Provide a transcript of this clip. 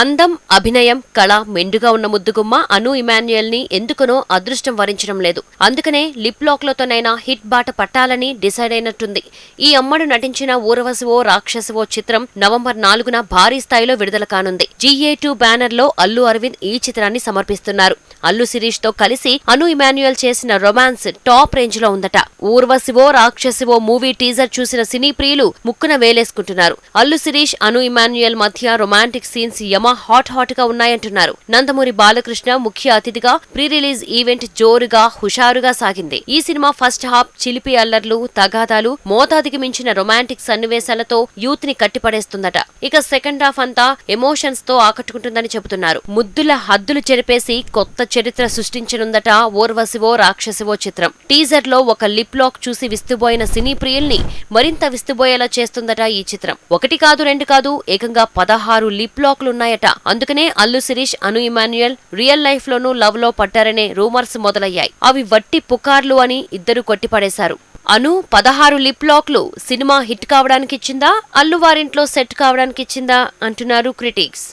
అందం అభినయం కళ మెండుగా ఉన్న ముద్దుగుమ్మ అను ఇమాన్యుయల్ని ఎందుకనో అదృష్టం వరించడం లేదు. అందుకనే లిప్ లాక్ లతోనైనా హిట్ బాట పట్టాలని డిసైడ్ అయినట్టుంది. ఈ అమ్మడు నటించిన ఊరవశివో రాక్షసివో చిత్రం నవంబర్ నాలుగున భారీ స్థాయిలో విడుదల కానుంది. జిఏ టూ బ్యానర్లో అల్లు అరవింద్ ఈ చిత్రాన్ని సమర్పిస్తున్నారు. అల్లు శిరీష్తో కలిసి అను ఇమాన్యుయల్ చేసిన రొమాన్స్ టాప్ రేంజ్లో ఉందట. ఊర్వశివో రాక్షసివో మూవీ టీజర్ చూసిన సినీ ప్రియులు ముక్కున వేలేసుకుంటున్నారు. అల్లు శిరీష్ అను ఇమాన్యుయల్ మధ్య రొమాంటిక్ సీన్స్ యమ హాట్ హాట్గా ఉన్నాయంటున్నారు. నందమూరి బాలకృష్ణ ముఖ్య అతిథిగా ప్రీ రిలీజ్ ఈవెంట్ జోరుగా హుషారుగా సాగింది. ఈ సినిమా ఫస్ట్ హాఫ్ చిలిపి అల్లర్లు తగాదాలు మోతాదికి మించిన రొమాంటిక్ సన్నివేశాలతో యూత్ని కట్టిపడేస్తుందట. ఇక సెకండ్ హాఫ్ అంతా ఎమోషన్స్తో ఆకట్టుకుంటుందని చెబుతున్నారు. ముద్దుల హద్దులు చెరిపేసి కొత్త చరిత్ర సృష్టించనుందట ఓర్వశివో రాక్షసివో చిత్రం. టీజర్లో ఒక లిప్ లాక్ చూసి విస్తుబోయిన సినీ ప్రియుల్ని మరింత విస్తుబోయేలా చేస్తుందట ఈ చిత్రం. ఒకటి కాదు రెండు కాదు ఏకంగా పదహారు లిప్ లాక్లున్నాయట అందుకనే అల్లు శిరీష్ అను ఇమాన్యుయల్ రియల్ లైఫ్ లోనూ లవ్లో పట్టారనే రూమర్స్ మొదలయ్యాయి. అవి వట్టి పుకార్లు అని ఇద్దరు కొట్టిపడేశారు. అను పదహారు లిప్ లాక్లు సినిమా హిట్ కావడానికి ఇచ్చిందా అల్లు వారింట్లో సెట్ కావడానికి ఇచ్చిందా అంటున్నారు క్రిటిక్స్.